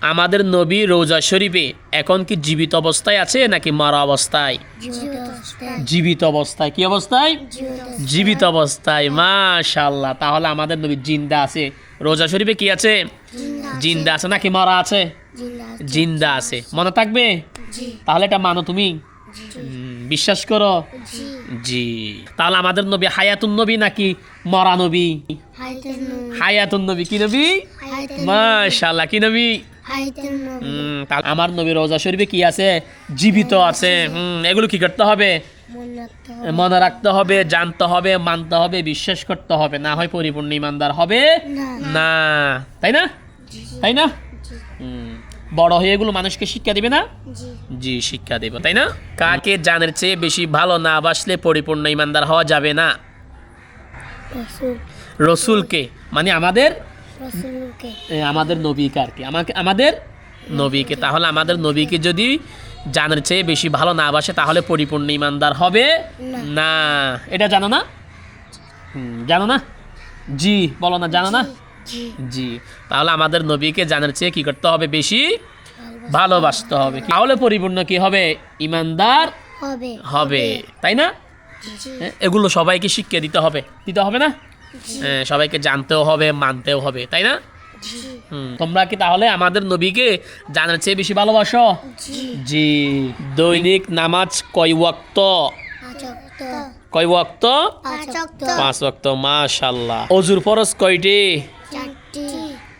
আমাদের নবী রোজা শরীফে এখন কি জীবিত অবস্থায় আছে নাকি মারা অবস্থায়? জীবিত অবস্থায়। কি অবস্থায়? জীবিত অবস্থায়। মাশাল্লাহ তাহলে আমাদের নবী জিন্দা আছে। রোজা শরীফে কি আছে? জিন্দা আছে নাকি মারা আছে? জিন্দা আছে। মনে থাকবে? তাহলে এটা মানো তুমি। বিশ্বাস করো? জি। তাহলে আমাদের নবী হায়াতুন নবী নাকি মরা নবী? হায়াতুন নবী কি নবী? মাশাল্লাহ কি নবী? আমার নবী রোজা শরীফে কি আছে? জীবিত আছে। হুম এগুলো কি করতে হবে? মনে রাখতে হবে। জানতে হবে মানতে হবে বিশ্বাস করতে হবে। না হয় পরিপূর্ণ ইমানদার হবে? না। তাই না? তাই না? বড় হয়ে এগুলো মানুষকে শিক্ষা দিবে না? জি শিক্ষা দেব। তাই না? কাকে জানের চেয়ে বেশি ভালো না বাসলে পরিপূর্ণ ইমানদার হওয়া যাবে না? রসুলকে মানে আমাদের আমাদের নবীকে আর কি আমাকে আমাদের নবীকে। তাহলে আমাদের নবীকে যদি জানার চেয়ে বেশি ভালো না বাসে তাহলে পরিপূর্ণ ইমানদার হবে না। এটা জানো না? জানো না? জি বলো না জানো না? জি তাহলে আমাদের নবীকে জানার চেয়ে কি করতে হবে? বেশি ভালোবাসতে হবে। তাহলে পরিপূর্ণ কি হবে? ইমানদার হবে। তাই না? এগুলো সবাইকে শিক্ষা দিতে হবে। দিতে হবে না? সবাইকে জানতেও হবে মানতেও হবে তাই না? তোমরা কি তাহলে আমাদের নবীকে জানার চেয়ে বেশি ভালোবাসো? জি। দৈনিক নামাজ কয় ওয়াক্ত? কয় ওয়াক্ত? পাঁচ ওয়াক্ত। মাশাল্লাহ অজুর ফরজ কয়টি? চারটি।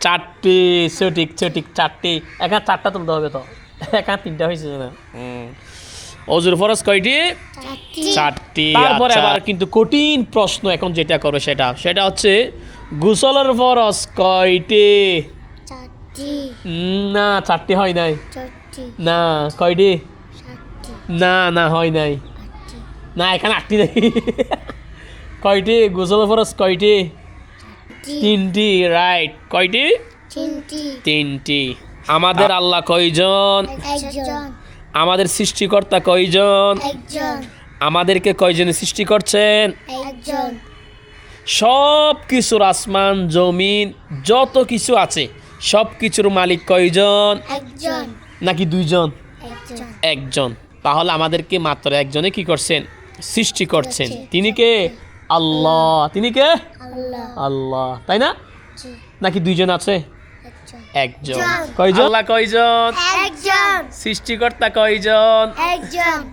চারটি সঠিক সঠিক চারটি। এখানে চারটা তুলতে হবে তো? এখানে তিনটা হয়েছে না? হুম। অজুর ফরজ কয়টি? চারটি। তারপরে আবার কিন্তু কঠিন প্রশ্ন এখন যেটা করবে সেটা সেটা হচ্ছে গোসলের ফরজ কয়টি? উম, না চারটি হয় নাই। না কয়টি? না না হয় নাই। না এখানে আটটি নেই। কয়টি? গোসলের ফরজ কয়টি? তিনটি রাইট। কয়টি? তিনটি। তিনটি। আমাদের আল্লাহ কয়জন? একজন। আমাদের সৃষ্টিকর্তা কয়জন? আমাদেরকে কয়জনে সৃষ্টি করছেন? সব কিছুর আসমান জমিন যত কিছু আছে সব কিছুর মালিক কয়জন? নাকি দুইজন? একজন। তাহলে আমাদেরকে মাত্র একজনে কি করছেন? সৃষ্টি করছেন। তিনি কে? আল্লাহ। তিনি কে? আল্লাহ। তাই না? নাকি দুইজন আছে? একজন। কয়জন? আল্লাহ কয়জন? একজন। সৃষ্টিকর্তা কয়জন? একজন।